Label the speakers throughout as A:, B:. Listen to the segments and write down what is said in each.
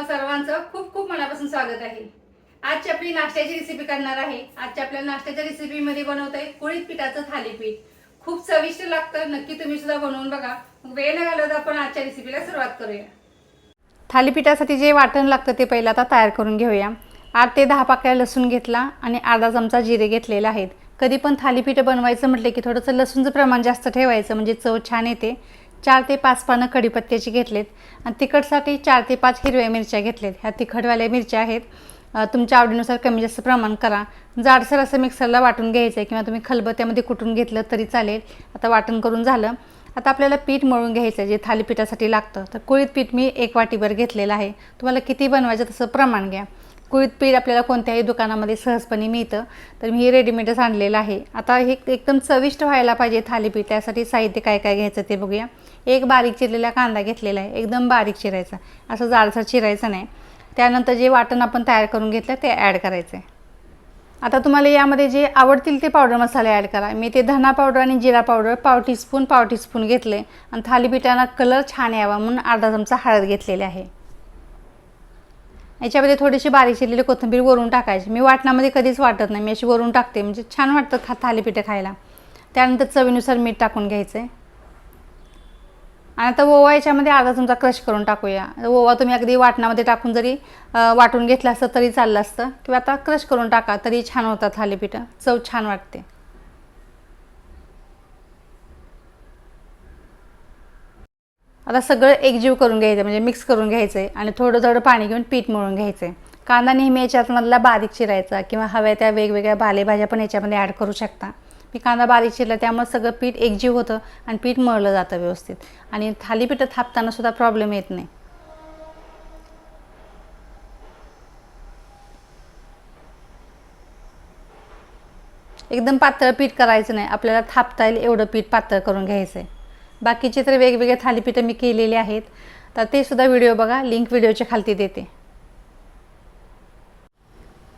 A: तुम्हा सर्वांचं खूप खूप मनापासून स्वागत आहे. आजची आपली नाश्त्याची रेसिपी करणार आहे. आजच्या आपल्या नाश्त्याच्या रेसिपीमध्ये बनवत आहे कुळीत पिठाचं थालीपीठ. खूप चविष्ट लागतं नक्की तुम्ही सुद्धा बनवून बघा. वेळ न घालवता आपण आजच्या रेसिपीला सुरुवात करूया. थालीपीठासाठी जे वाटण लागतं ते पहिलं आता तयार करून घेऊया. आठ ते दहा पाकळ्या लसूण घेतला आणि अर्धा चमचा जिरे घेतलेला आहेत. कधी पण थालीपीठ बनवायचं म्हटलं की थोडंसं लसूणचं प्रमाण जास्त ठेवायचं म्हणजे चव छान येते. चार ते पाच पानं कढीपत्त्याची घेतलेत. आणि तिखटसाठी चार ते पाच हिरव्या मिरच्या घेतलेत. ह्या तिखटवाल्या मिरच्या आहेत. तुमच्या आवडीनुसार कमी जास्त प्रमाण करा. जाडसर असं मिक्सरला वाटून घ्यायचं आहे किंवा तुम्ही खलबत्त्यामध्ये कुटून घेतलं तरी चालेल. आता वाटण करून झालं. आता आपल्याला पीठ मळून घ्यायचं आहे जे थालीपीठासाठी लागतं. तर कुळीत पीठ मी एक वाटीभर घेतलेलं आहे. तुम्हाला किती बनवायचं तसं प्रमाण घ्या. कुळीत पीठ आपल्याला कोणत्याही दुकानामध्ये सहजपणे मिळतं. तर मी हे रेडीमेडच आणलेलं आहे. आता हे एकदम चविष्ट व्हायला पाहिजे थालीपीठ. त्यासाठी साहित्य काय काय घ्यायचं ते बघूया. एक बारीक चिरलेला कांदा घेतलेला आहे. एकदम बारीक चिरायचा. असं जाडसर चिरायचं नाही. त्यानंतर जे वाटण आपण तयार करून घेतलं ते ॲड करायचं आहे. आता तुम्हाला यामध्ये जे आवडतील ते पावडर मसाले ॲड करा. मी ते धना पावडर आणि जिरा पावडर पाव टीस्पून पाव टीस्पून घेतले आणि थालीपीठांना कलर छान यावा म्हणून अर्धा चमचा हळद घेतलेली आहे. याच्यामध्ये थोडीशी बारीक शिरलेली कोथिंबीर वरून टाकायची. मी वाटणामध्ये कधीच वाटत नाही मी अशी वरून टाकते. म्हणजे छान वाटतं खा थालीपीठं खायला. त्यानंतर चवीनुसार मीठ टाकून घ्यायचं आहे आणि आता ओवा याच्यामध्ये अर्धा चमचा क्रश करून टाकूया. ओवा तुम्ही अगदी वाटणामध्ये टाकून जरी वाटून घेतलं असतं तरी चाललं असतं. किंवा आता क्रश करून टाका तरी छान होतात थालीपीठं. चव छान वाटते. आता सगळं एकजीव करून घ्यायचं म्हणजे मिक्स करून घ्यायचं आहे आणि थोडं थोडं पाणी घेऊन पीठ मळून घ्यायचं आहे कांदा नेहमी याच्यातमधला बारीक चिरायचा किंवा हव्या त्या वेगवेगळ्या पालेभाज्या पण याच्यामध्ये ॲड करू शकता. मी कांदा बारीक चिरला त्यामुळे सगळं पीठ एकजीव होतं आणि पीठ मळलं जातं व्यवस्थित. आणि थालीपीठं थापताना सुद्धा प्रॉब्लेम येत नाही. एकदम पातळ पीठ करायचं नाही. आपल्याला थापता येईल एवढं पीठ पातळ करून घ्यायचं आहे बाकीचे तर वेगवेगळे थालीपीठं मी केलेले आहेत. तर ते सुद्धा व्हिडिओ बघा लिंक व्हिडिओच्या खालती देते.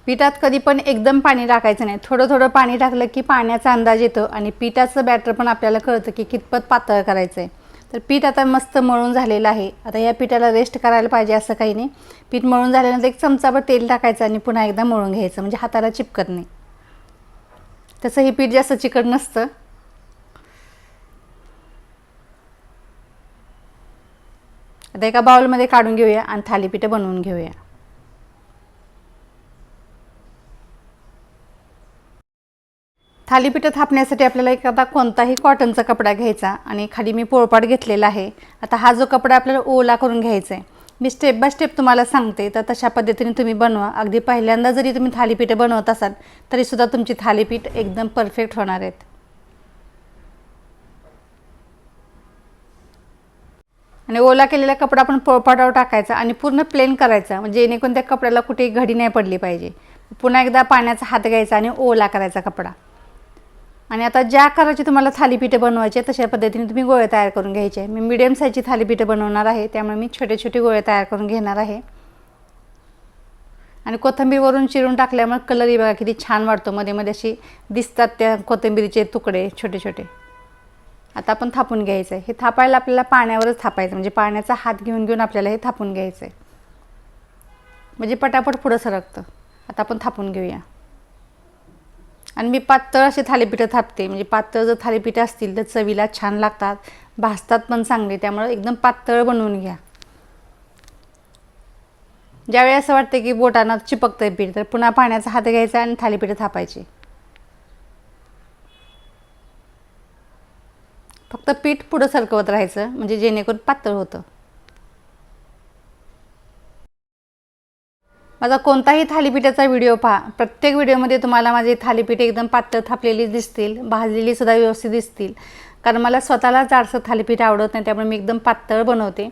A: पिठात कधी पण एकदम पाणी टाकायचं नाही. थोडं थोडं पाणी टाकलं की पाण्याचा अंदाज येतो आणि पिठाचं बॅटर पण आपल्याला कळतं की कितपत पातळ करायचं आहे तर पीठ आता मस्त मळून झालेलं आहे. आता या पिठाला रेस्ट करायला पाहिजे असं काही नाही. पीठ मळून झाल्यानंतर एक चमचाभर तेल टाकायचं आणि पुन्हा एकदा मळून घ्यायचं म्हणजे हाताला चिपकत नाही. तसं हे पीठ जास्त चिकट नसतं. आता एका बाउलमध्ये काढून घेऊया आणि थालीपीठं बनवून घेऊया. थालीपीठं थापण्यासाठी आपल्याला एखादा कोणताही कॉटनचा कपडा घ्यायचा आणि खाली मी पोळपाट घेतलेला आहे. आता हा जो कपडा आपल्याला ओला करून घ्यायचा आहे मी स्टेप बाय स्टेप तुम्हाला सांगते. तर तशा पद्धतीने तुम्ही बनवा. अगदी पहिल्यांदा जरी तुम्ही थालीपीठं बनवत असाल तरीसुद्धा तुमची थालीपीठ एकदम परफेक्ट होणार आहेत. आणि ओला केलेला कपडा आपण पोळपाटावर टाकायचा आणि पूर्ण प्लेन करायचा. म्हणजे जेणेकरून त्या कपड्याला कुठेही घडी नाही पडली पाहिजे. पुन्हा एकदा पाण्याचा हात घ्यायचा आणि ओला करायचा कपडा. आणि आता ज्या आकाराची तुम्हाला थालीपीठं बनवायचे तशा पद्धतीने तुम्ही गोळे तयार करून घ्यायचे मी मिडियम साईजची थालीपीठं बनवणार आहे त्यामुळे मी छोटे छोटे गोळे तयार करून घेणार आहे. आणि कोथंबीरवरून चिरून टाकल्यामुळे कलरही बघा किती छान वाटतो मध्ये मध्ये अशी दिसतात त्या कोथिंबीरीचे तुकडे छोटे छोटे. आता आपण थापून घ्यायचं आहे हे थापायला आपल्याला पाण्यावरच थापायचं. म्हणजे पाण्याचा हात घेऊन घेऊन आपल्याला हे थापून घ्यायचं आहे म्हणजे पटापट पुढं सरकतं. आता आपण थापून घेऊया. आणि मी पातळ असे थालीपीठं थापते. म्हणजे पातळ जर थालीपीठं असतील तर चवीला छान लागतात. भासतात पण चांगले. त्यामुळे एकदम पातळ बनवून घ्या. ज्यावेळी असं वाटतं की बोटांना चिपकतं पीठ तर पुन्हा पाण्याचा हात घ्यायचा आणि थालीपीठं थापायची. फक्त पीठ पुढं सरकवत राहायचं म्हणजे जेणेकरून पातळ होतं. माझा कोणताही थालीपीठाचा व्हिडिओ पहा. प्रत्येक व्हिडिओमध्ये तुम्हाला माझे थालीपीठ एकदम पातळ थापलेली दिसतील भाजलेली सुद्धा व्यवस्थित दिसतील. कारण मला स्वतःला जाडसं थालीपीठ आवडत नाही त्यामुळे मी एकदम पातळ बनवते.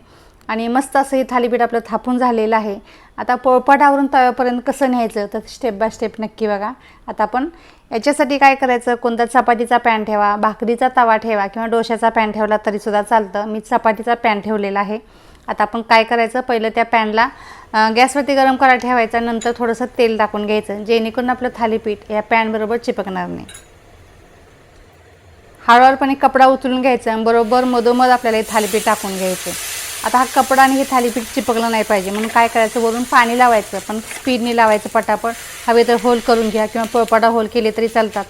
A: आणि मस्त असं हे थालीपीठ आपलं थापून झालेलं आहे. आता पोळपाटावरून तव्यापर्यंत कसं न्यायचं? तर स्टेप बाय स्टेप नक्की बघा. आता आपण याच्यासाठी काय करायचं? कोणता चपातीचा पॅन ठेवा भाकरीचा तवा ठेवा किंवा डोशाचा पॅन ठेवला तरीसुद्धा चालतं. मी चपातीचा पॅन ठेवलेला आहे. आता आपण काय करायचं? पहिलं त्या पॅनला गॅसवरती गरम करायला ठेवायचा नंतर थोडंसं तेल टाकून घ्यायचं. जेणेकरून आपलं थालीपीठ या पॅनबरोबर चिपकणार नाही. हळूहळूपणे कपडा उचलून घ्यायचा बरोबर मधोमध आपल्याला हे थालीपीठ टाकून घ्यायचं. आता हा कपडा आणि हे थालीपीठ चिपकलं नाही पाहिजे. म्हणून काय करायचं? वरून पाणी लावायचं. पण स्पीडने लावायचं पटापट. हवे तर होल करून घ्या किंवा पळपटा होल केले तरी चालतात.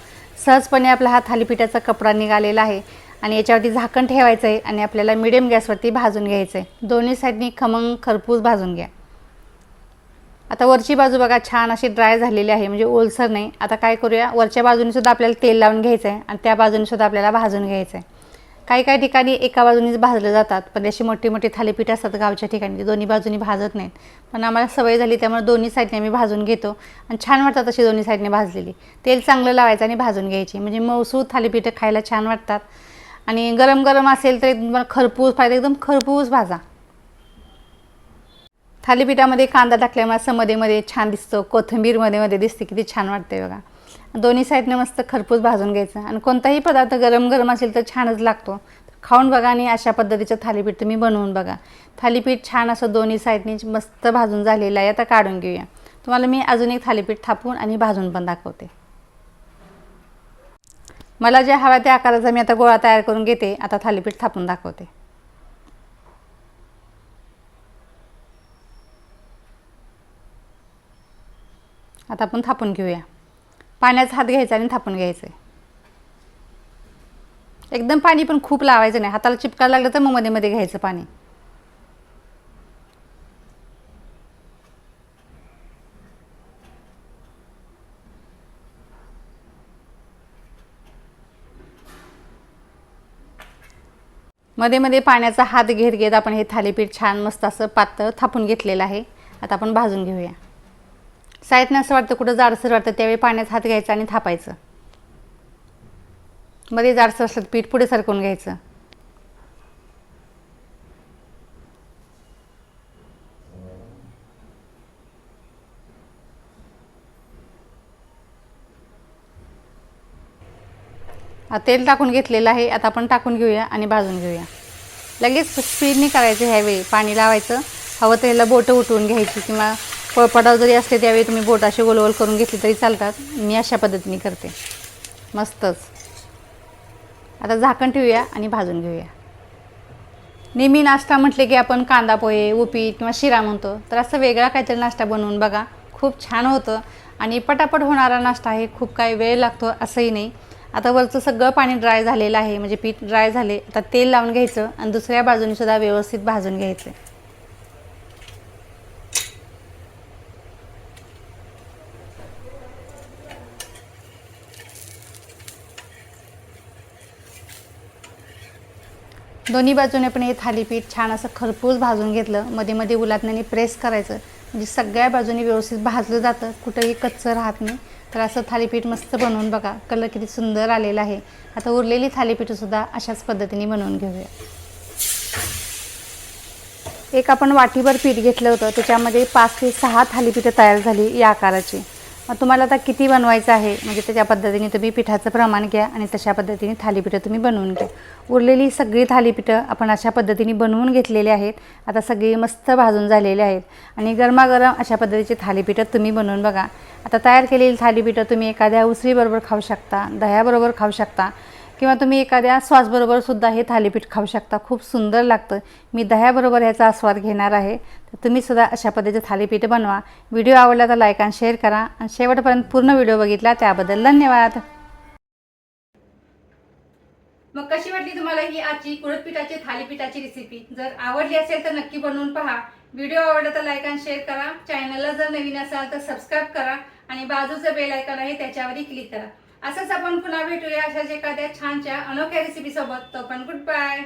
A: सहजपणे आपला हा थालीपीठाचा कपडा निघालेला आहे. आणि याच्यावरती झाकण ठेवायचं आहे आणि आपल्याला मिडियम गॅसवरती भाजून घ्यायचं आहे दोन्ही साईडनी खमंग खरपूस भाजून घ्या. आता वरची बाजू बघा छान अशी ड्राय झालेली आहे. म्हणजे ओलसर नाही. आता काय करूया? वरच्या बाजूनेसुद्धा आपल्याला तेल लावून घ्यायचं आहे आणि त्या बाजूने सुद्धा आपल्याला भाजून घ्यायचं आहे काही काही ठिकाणी एका बाजूनीच भाजले जातात पण अशी मोठी मोठी थालीपीठ असतात गावच्या ठिकाणी ते दोन्ही बाजूनी भाजत नाहीत. पण आम्हाला सवय झाली त्यामुळे दोन्ही साईडने आम्ही भाजून घेतो. आणि छान वाटतात अशी दोन्ही साईडने भाजलेली. तेल चांगलं लावायचं आणि भाजून घ्यायची. म्हणजे मऊसूद थालीपीठं खायला छान वाटतात. आणि गरम गरम असेल तर एकदम खरपूस पाहिजे एकदम खरपूस भाजा. थालीपीठामध्ये कांदा टाकल्यामुळे असं मध्ये मध्ये छान दिसतं. कोथिंबीरमध्ये मध्ये दिसते किती छान वाटते बघा. दोन्ही साईडने मस्त खरपूस भाजून घ्यायचं. आणि कोणताही पदार्थ गरम गरम असेल तर छानच लागतो. खाऊन बघा आणि अशा पद्धतीचं थालीपीठ तुम्ही बनवून बघा. थालीपीठ छान असं दोन्ही साईडने मस्त भाजून झालेलं आहे. आता काढून घेऊया. तुम्हाला मी अजून एक थालीपीठ थापून आणि भाजून पण दाखवते. मला ज्या हव्या त्या आकाराचा मी आता गोळा तयार करून घेते. आता थालीपीठ थापून दाखवते. आता आपण थापून घेऊया. पाण्याचा हात घ्यायचा आणि थापून घ्यायचं आहे एकदम पाणी पण खूप लावायचं नाही. हाताला चिपकायला लागलं तर मग मध्ये मध्ये घ्यायचं पाणी. मध्ये मध्ये पाण्याचा हात घेत घेत आपण हे थालीपीठ छान मस्त असं पातळ थापून घेतलेलं आहे. आता आपण भाजून घेऊया. साईतनं असं वाटतं कुठं जाडसर वाटतं त्यावेळी पाण्यात हात घ्यायचा आणि थापायचं. मध्ये जाडसर असलं तर पीठ पुढे सरकवून घ्यायचं. तेल टाकून घेतलेलं आहे आता आपण टाकून घेऊया आणि भाजून घेऊया. लगेच स्पीडने करायचं ह्यावेळी. पाणी लावायचं. हवं त्याला बोटं उठवून घ्यायची किंवा पळपटाव जरी असले त्यावेळी तुम्ही बोट अशी गोलगोल करून घेतली तरी चालतात. मी अशा पद्धतीने करते. मस्तच. आता झाकण ठेवूया आणि भाजून घेऊया. नेहमी नाश्ता म्हटले की आपण कांदा पोहे उपीट किंवा शिरा म्हणतो. तर असं वेगळा काहीतरी नाश्ता बनवून बघा. खूप छान होतं. आणि पटापट होणारा नाश्ता आहे. खूप काही वेळ लागतो असंही नाही. आता वरचं सगळं पाणी ड्राय झालेलं आहे. म्हणजे पीठ ड्राय झाले. आता तेल लावून घ्यायचं आणि दुसऱ्या बाजूनेसुद्धा व्यवस्थित भाजून घ्यायचं. दोन्ही बाजूने पण हे थालीपीठ छान असं खरपूस भाजून घेतलं. मध्ये मध्ये उलाटण्याने प्रेस करायचं. म्हणजे सगळ्या बाजूनी व्यवस्थित भाजलं जातं. कुठंही कच्चं राहत नाही. तर असं थालीपीठ मस्त बनवून बघा. कलर किती सुंदर आलेला आहे. आता उरलेली थालीपीठसुद्धा अशाच पद्धतीने बनवून घेऊया. एक आपण वाटीभर पीठ घेतलं होतं. त्याच्यामध्ये पाच ते सहा थालीपीठं तयार झाली या आकाराची. मग तुम्हाला आता किती बनवायचं आहे? म्हणजे त्याच्या पद्धतीने तुम्ही पिठाचं प्रमाण घ्या आणि तशा पद्धतीने थालीपीठं तुम्ही बनवून घ्या. उरलेली सगळी थालीपीठं आपण अशा पद्धतीने बनवून घेतलेली आहेत. आता सगळी मस्त भाजून झालेली आहेत. आणि गरमागरम अशा पद्धतीची थालीपीठं तुम्ही बनवून बघा. आता तयार केलेली थालीपीठं तुम्ही एखाद्या उसळीबरोबर खाऊ शकता दह्याबरोबर खाऊ शकता. किंवा तुम्ही एखाद्या स्वासबरोबर सुद्धा हे थालीपीठ खाऊ शकता. खूप सुंदर लागतं. मी दह्याबरोबर ह्याचा आस्वाद घेणार आहे. तर तुम्ही सुद्धा अशा पद्धतीचं थालीपीठ बनवा. व्हिडिओ आवडला तर लाईक आणि शेअर करा. आणि शेवटपर्यंत पूर्ण व्हिडिओ बघितला त्याबद्दल धन्यवाद. मग कशी वाटली तुम्हाला ही आजची कुळतपिठाची थालीपीठाची रेसिपी जर आवडली असेल तर नक्की बनवून पहा. व्हिडिओ आवडला तर लाईक आणि शेअर करा. चॅनलला जर नवीन असाल तर सबस्क्राईब करा. आणि बाजूचं बेल आयकॉन आहे त्याच्यावरही क्लिक करा. असंच आपण पुन्हा भेटूया अशाच एखाद्या छानच्या अनोख्या रेसिपी सोबत. तो पण गुड बाय